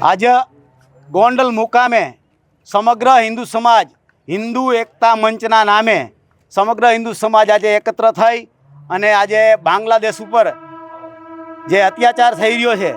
આજે ગોંડલ મુકામે સમગ્ર હિન્દુ સમાજ, હિન્દુ એકતા મંચના નામે સમગ્ર હિન્દુ સમાજ આજે એકત્ર થઈ અને આજે બાંગ્લાદેશ ઉપર જે અત્યાચાર થઈ રહ્યો છે,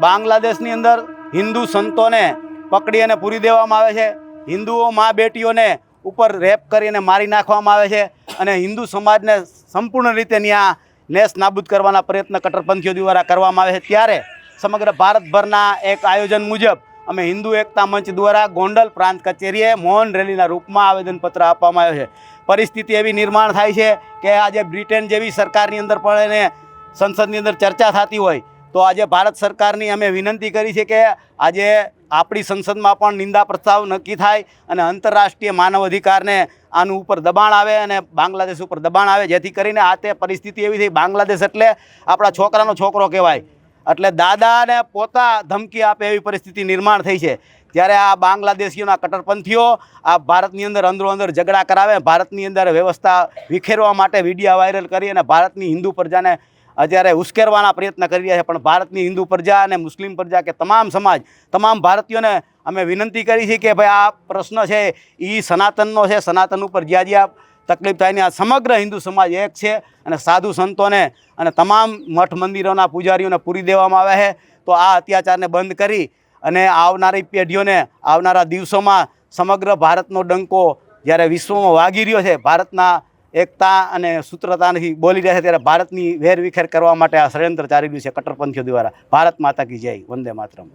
બાંગ્લાદેશની અંદર હિન્દુ સંતોને પકડી અને પૂરી દેવામાં આવે છે. હિન્દુઓ મા બેટીઓને ઉપર રેપ કરીને મારી નાખવામાં આવે છે અને હિન્દુ સમાજને સંપૂર્ણ રીતે ત્યાં નેસ નાબૂદ કરવાના પ્રયત્ન કટ્ટરપંથીઓ દ્વારા કરવામાં આવે છે. ત્યારે સમગ્ર ભારતભરના એક આયોજન મુજબ અમે હિન્દુ એકતા મંચ દ્વારા ગોંડલ પ્રાંત કચેરીએ મૌન રેલીના રૂપમાં આવેદનપત્ર આપવામાં આવ્યો છે. પરિસ્થિતિ એવી નિર્માણ થાય છે કે આજે બ્રિટન જેવી સરકારની અંદર પણ એને સંસદની અંદર ચર્ચા થતી હોય, તો આજે ભારત સરકારની અમે વિનંતી કરી છે કે આજે આપણી સંસદમાં પણ નિંદા પ્રસ્તાવ નક્કી થાય અને આંતરરાષ્ટ્રીય માનવ અધિકારને આનું ઉપર દબાણ આવે અને બાંગ્લાદેશ ઉપર દબાણ આવે, જેથી કરીને આ તે પરિસ્થિતિ એવી થઈ. બાંગ્લાદેશ એટલે આપણા છોકરાનો છોકરો કહેવાય. એટલે દાદાને પોતા ધમકી આપે એવી પરિસ્થિતિ નિર્માણ થઈ છે. જ્યારે આ બાંગ્લાદેશીઓના કટ્ટરપંથીઓ આ ભારતની અંદર અંદરો અંદર ઝઘડા કરાવે, ભારતની અંદર વ્યવસ્થા વિખેરવા માટે વિડીયા વાયરલ કરી અને ભારતની હિન્દુ પ્રજાને અત્યારે ઉશ્કેરવાના પ્રયત્ન કરી રહ્યા છે. પણ ભારતની હિન્દુ પ્રજા અને મુસ્લિમ પ્રજા કે તમામ સમાજ, તમામ ભારતીયોને અમે વિનંતી કરી છે કે ભાઈ આ પ્રશ્ન છે એ સનાતનનો છે, સનાતન ઉપર જ્યાં જ્યાં તકલીફ થાય ને આ સમગ્ર હિન્દુ સમાજ એક છે અને સાધુ સંતોને અને તમામ મઠ મંદિરોના પૂજારીઓને પૂરી દેવામાં આવે છે. તો આ અત્યાચારને બંધ કરી અને આવનારી પેઢીઓને આવનારા દિવસોમાં સમગ્ર ભારતનો ડંકો જ્યારે વિશ્વમાં વાગી રહ્યો છે, ભારતના એકતા અને સૂત્રતાથી બોલી રહ્યા છે, ત્યારે ભારતની વેરવિખેર કરવા માટે આ ષડયંત્ર ચાલી રહ્યું છે કટ્ટરપંથીઓ દ્વારા. ભારત માતા કી જય, વંદે માતરમ.